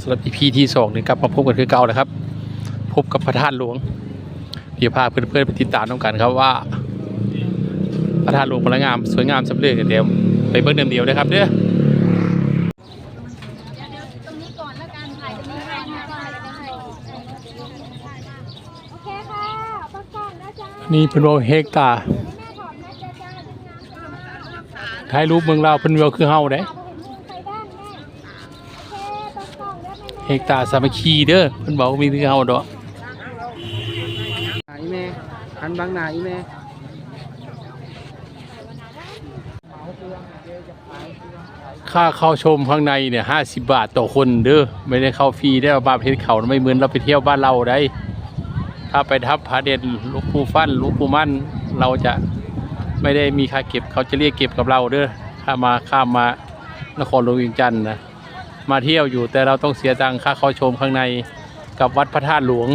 สำหรับ EP ที่สองนี่กลับมาพบกันคือเก่าแล้วครับ พบกับพระธาตุหลวงเดี๋ยวพาเพื่อนๆไปติดตามน้องกันครับว่า พระธาตุหลวงพระงงามสวยงามสำเร็จเดียวไปเบิ่งเดิมเดียวนะครับเด้อตรงนี้ก่อนแล้วกันถ่ายนี่เประกอบนะจ๊ะนี่เป็นโรเฮกตาถ่ายรูปเมืองลาวเป็นเวลคือเฮาเด้ เฮกตาสามัคคีเด้อเพิ่นบอกว่ามีคือเฮาดอกหนาอีแม่หันบางหนาอีแม่ค่าเข้าชมข้างในเนี่ย50บาทต่อคนเด้อไม่ได้เข้าฟรีได้อบาประเทศเขาไม่เหมือนเราไปเที่ยวบ้านเราได้ ถ้าไปทับพระเด่นหลูกปูฟันหลูกปูมั่นเราจะไม่ได้มีค่าเก็บเขาจะเรียกเก็บกับเราเด้อถ้ามาข้ามมานครหลวงเวียงจันทน์นะ มาเที่ยวอยู่ แต่เราต้องเสียตังค่าเข้าชมข้างในกับวัดพระธาตุหลวง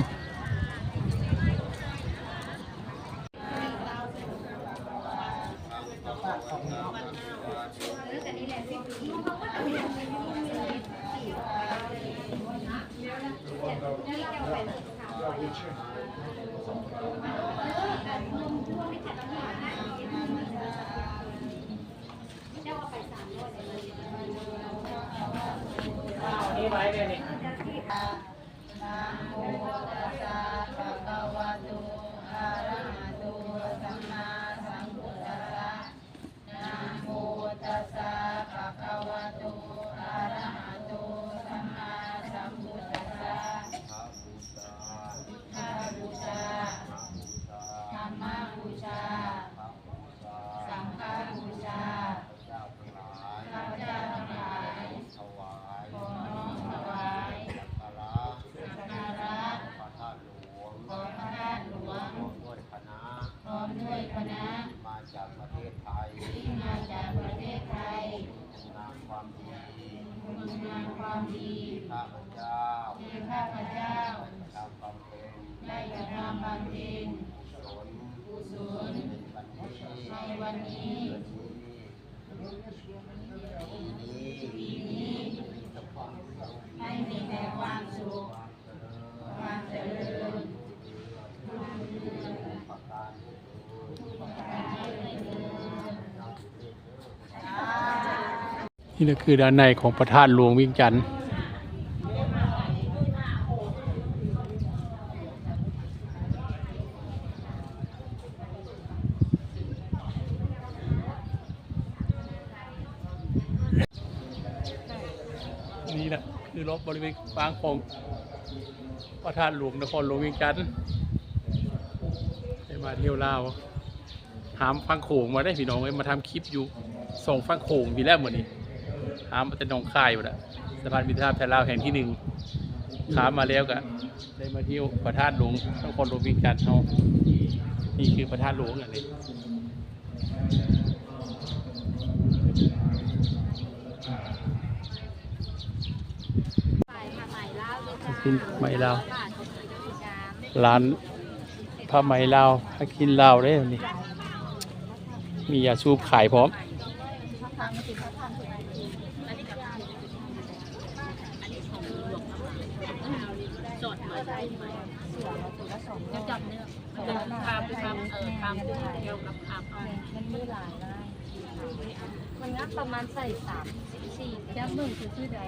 พร้อมด้วยคณะมาจากประเทศไทยมาจากประเทศไทยคุณงามความดีคุณงาม ความดีข้าพเจ้าที่ข้าพเจ้าทำความเป็นได้กระทำบำเพ็ญกุศลในวันนี้ปีนี้ให้มีแต่ความสุขความเจริญ นี่ก็คือด้านในของพระธาตุหลวงวียงจันทน์นี่แหละคือรอบบริเวณฟางของพระธาตุหลวงนครหลวงวียงจันทน์ได้มาเที่ยวลาวหามฟังโขงมาได้พี่น้องเอ้มาทำคลิปอยู่ส่งฟังโขงพี่แล้วเหมือนนี้ หามมาแต่หนองคายหมดอะสะพานมิตรภาพไทยลาวแห่งที่หนึ่งขามมาแล้วก็ได้มาเที่ยวพระธาตุหลวงนครหลวงเวียงจันทน์เฮานี่คือพระธาตุหลวงอันนี้ถ่ายมาใหม่แล้วเลยจ้ากินไหมลาวบาทของสีดำจ้าร้านผ้าไหมลาวให้กินลาวได้อันนี่มียาสูบขายพร้อม จะจับเนื้อมันจะทำทำเออทำเกี่ยวกับทำเอามันมีหลายลายมันงับประมาณใส่สามสี่แก้มหนึ่งคือชื่อไหน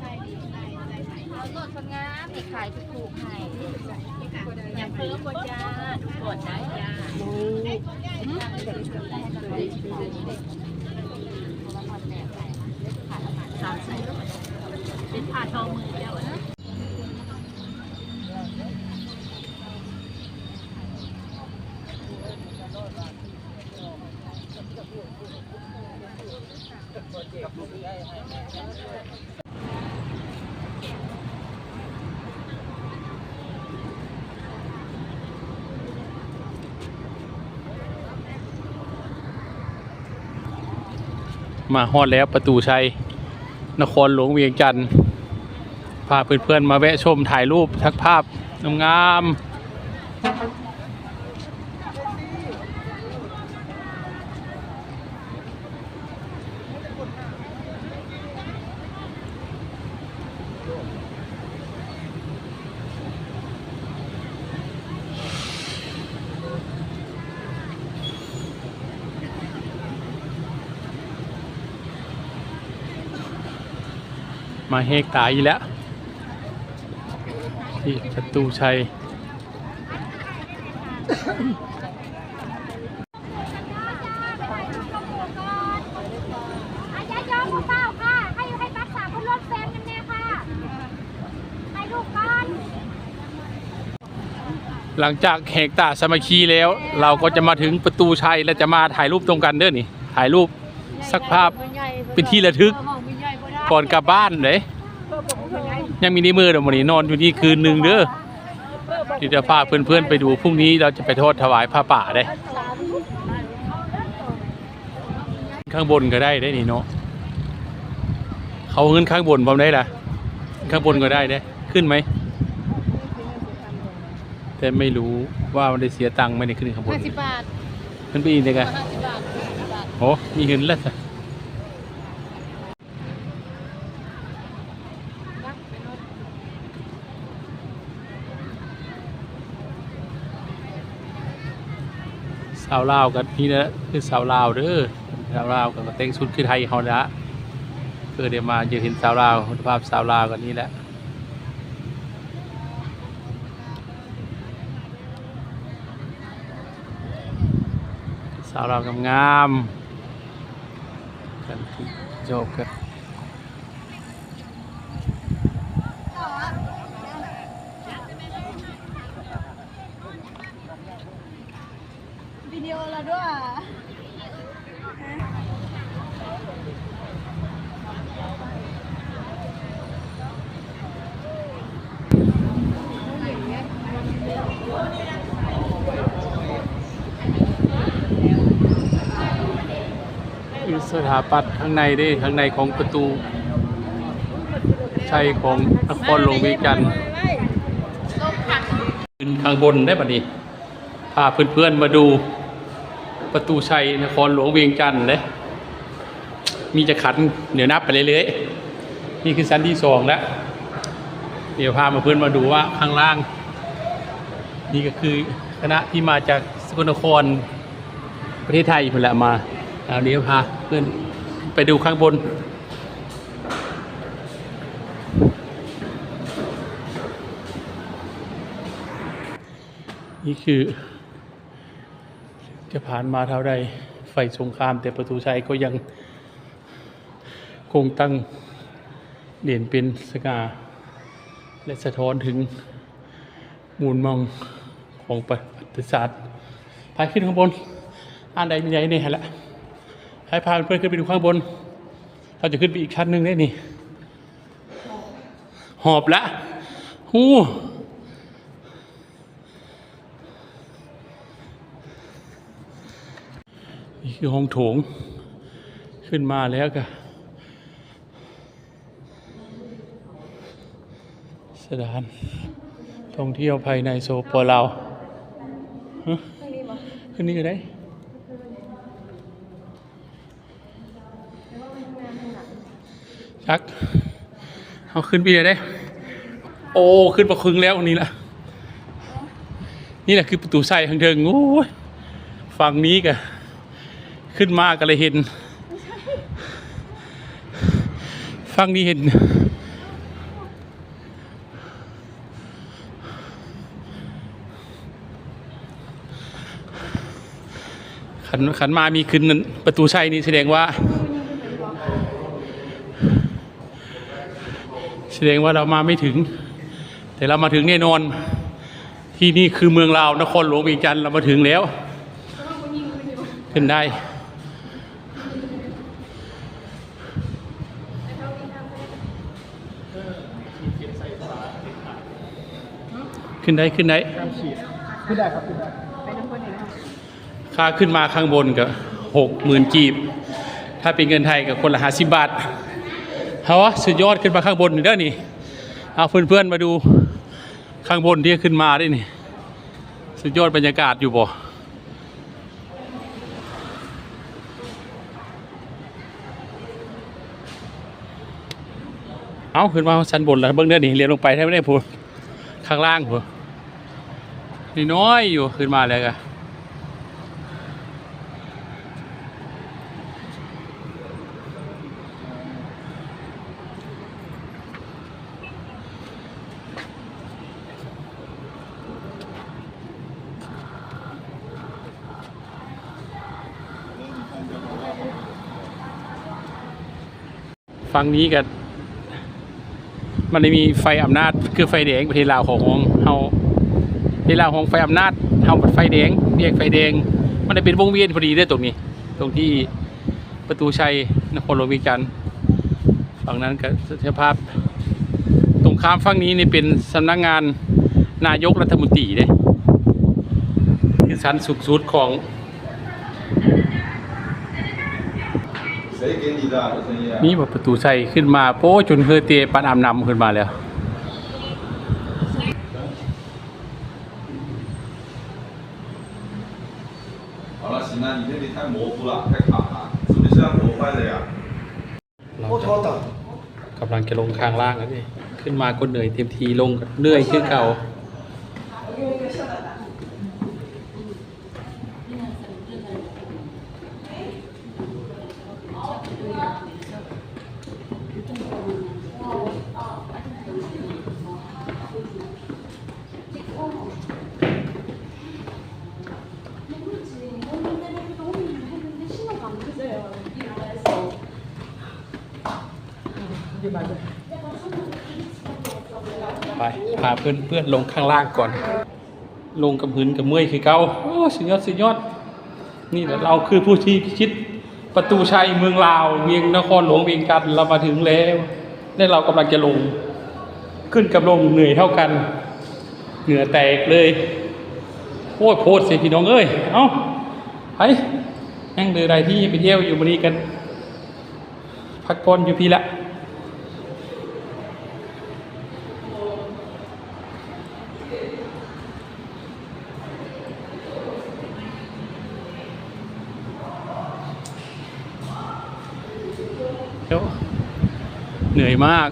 ใส่ดีใส่ใส่ใส่เอาโหลดคนงามนี่ขายถูกๆให้อย่ากเพิ่มบจ้าทุกคนได้จ้าสามใส่เป็นผ้าทองมือเดียว มาฮอดแล้วประตูชัย นครหลวงเวียงจันทร์พาเพื่อนๆมาแวะชมถ่ายรูปทักภาพงามๆ มาเฮกตายอีกแล้ว ที่ประตูชัยอายายอมเปล่าค่ะให้ให้รักษาคนรถแฟนกันแน่ค่ะให้ลูกก่อนหลังจากแหกตาสามัคคีแล้ว เราก็จะมาถึงประตูชัยและจะมาถ่ายรูปตรงกันเด้อนี่ ถ่ายรูปสักภาพเป็นที่ระทึก ก่อนกลับบ้านเลยยังมีในมือเดี๋ยววันนี้นอนอยู่นี่คืนหนึ่งเด้อที่จะพาเพื่อนๆไปดูพรุ่งนี้เราจะไปทอดถวายผ้าป่าได้ ข้างบนก็ได้ได้นี่เนาะเขาขึ้นข้างบนพร้อมได้ล่ะ ข้างบนก็ได้ได้ขึ้นไหมแต่ไม่รู้ว่ามันได้เสียตังค์ไหม่ได้ขึ้นข้างบนห้าสิบบาทขึ้นไปอีกเลยกันห้าสิบบาทห้าสิบบาทโอ้มีเงินแล้วาวลาวกันนี่นะคือสาวลาวเด้อสาวลาวกับเต้งชุดคือไทยเขาละเพื่อเดี๋ยวมาจะเห็นสาวลาวคุณภาพสาวลาวกันนี่แหละสาวเรางามๆกันที่จบกัน ดีโอละด้วยคือสถาปัตย์ข้างในเด้ข้างในของประตูใช่ของนครหลวงเวียงจันทร์ขึ้นข้างบนได้ปะนี่พาเพื่อนๆมาดู ประตูชัยนครหลวงเวียงจันทร์เลยมีจะขันเดี๋ยวนับไปเรื่อยๆนี่คือชั้นที่สองแล้ว เดี๋ยวพามาเพื่อนมาดูว่าข้างล่าง นี่ก็คือคณะที่มาจากสกลนครประเทศไทยพุ่นละมาเอาเดี๋ยวพาเพื่อนไปดูข้างบนนี่คือ จะผ่านมาเท่าใดไฟสงคราม แต่ประตูชัยก็ยังคงตั้งเด่นเป็นสง่าและสะท้อนถึงมูลมองของประวัติศาสตร์พาขึ้นข้างบนอ่านใดมีใหญ่นี่ฮะละให้พาเพื่อนขึ้นไปดูข้างบน เราจะขึ้นไปอีกชั้นหนึ่งได้นี่ หอบละหู คือห้องโถง ขึ้นมาแล้วก็สถานท่องเที่ยวภายในโซโปลาวขึ้นนี่ก็ได้ชักเอาขึ้นไปเลยได้ โอ้ ขึ้นประคึงแล้วนี่แหละนี่แหละคือประตูใส่ทางเทิงโอ้ยฝั่งนี้กะ ขึ้นมาก็เลยเห็นฝั่งนี้เห็น ขันขันมามีขึ้นนั่นประตูชัยนี่แสดงว่า แสดงว่าเรามาไม่ถึง แต่เรามาถึงแน่นอน ที่นี่คือเมืองลาวนครหลวงเวียงจันทร์เรามาถึงแล้ว ขึ้นได้ ขึ้นได้ขึ้นได้ขึ้นได้ครับขึ้นได้ค่าขึ้นมาข้างบนก็หกหมื่นกีบ ถ้าเป็นเงินไทยก็คนละห้าสิบบาทเอาสุดยอดขึ้นมาข้างบนนี่เด้อนี่เอาเพื่อนๆมาดูข้างบนที่ขึ้นมาได้นี่สุดยอดบรรยากาศอยู่บ่เอาขึ้นมาชั้นบนแล้วเบื้องเด้อนี่เรียนลงไปแทบไม่ได้พูข้างล่างพู นี่น้อยอยู่ขึ้นมาเลยกันฝั่งนี้กันมันไมีไฟอำนาจคือไฟแดงประเทศลาวของเฮา เวลาของไฟอำนาจเฮาปัดไฟแดงเรียกไฟแดง มันได้เป็นวงเวียนพอดีได้ตรงนี้ ตรงที่ประตูชัยนครหลวงวิจันทร์ฝั่งนั้นก็สถภาพ ตรงข้ามฝั่งนี้นี่เป็นสำนักงงานนายกรัฐมนตรีเลยคือชั้นสุงสุดของนี่แบบประตูชัยขึ้นมาโป้จนเฮอเตียปันอามนำขึ้นมาแล้ว 好了，行了，你那里太模糊了，太卡了，是不是像磨坏的呀？ เราจะกำลังจะลงข้างล่างแล้วนี่ขึ้นมาก็เหนื่อยเต็มทีลงก็เหนื่อยขึ้นเก่า าเพื่อนเพื่อนลงข้างล่างก่อน ลงกับหืนกับเมื่อยคือเก่าโอ้สุดยอดสุดยอด นี่แหละเราคือผู้ที่พิชิตประตูชัยเมืองลาวเวียงนครหลวงเวียงจันเรามาถึงแล้วและเรากำลังจะลง ขึ้นกับลงเหนื่อยเท่ากัน เหงื่อแตกเลยโอ้ยโพดเสียพี่น้องเอ้ยเอ้าไปนั่งเดือไรที่ไปเที่ยวอยู่บนี้กัน พักผ่อนอยู่พี่ละ เหนื่อยมาก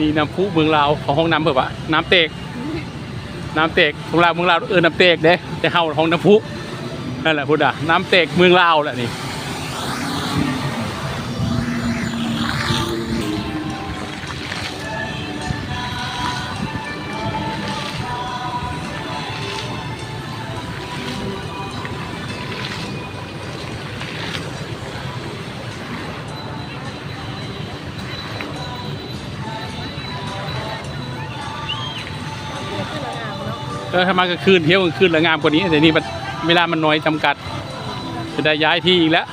มีน้ำพุเมืองลาวของห้องน้ำเผื่อปะน้ำเตก น้ำเตกของเราวเมืองลาวเออน้ำเตกเด้แต่เฮาห้องน้ำพุ นั่นแหละพุทธะน้ำเตกเมืองลาวแหละนี่เออถ้ามากลางคืนเที่ยวกลางคืนแล้วงามกว่านี้แต่นี่มัน เวลามันน้อยจำกัด จะได้ย้ายที่อีกแล้ว